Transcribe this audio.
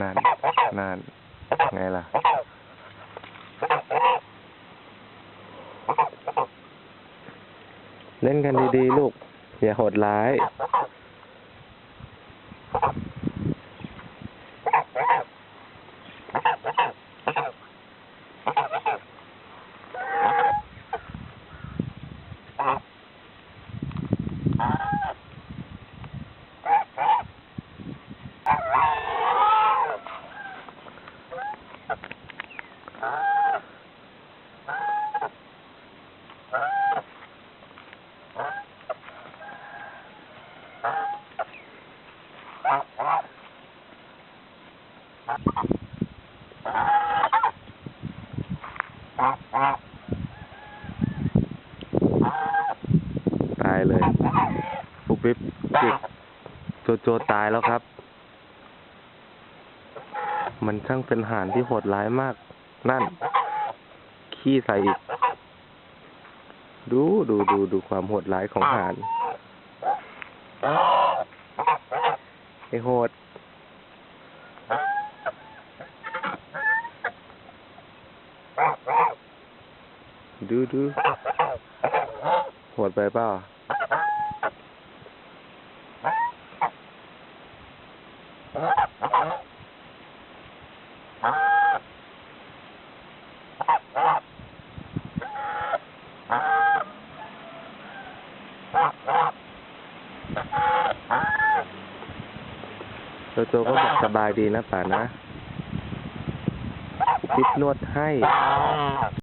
นานนานไงล่ะ เล่นกันดีๆลูก อย่าโหดร้าย ตายเลยปุ๊บปิ๊บจิกโจโจตายแล้วครับ มันช่างเป็นหานที่โหดร้ายมาก นั่น ขี้ใส่อีก ดูดูดูดูความโหดร้ายของหาน ไอโหดดูดูโหดไปเปล่า โจโจก็บอกสบายดีนะป่านะ คิดนวดให้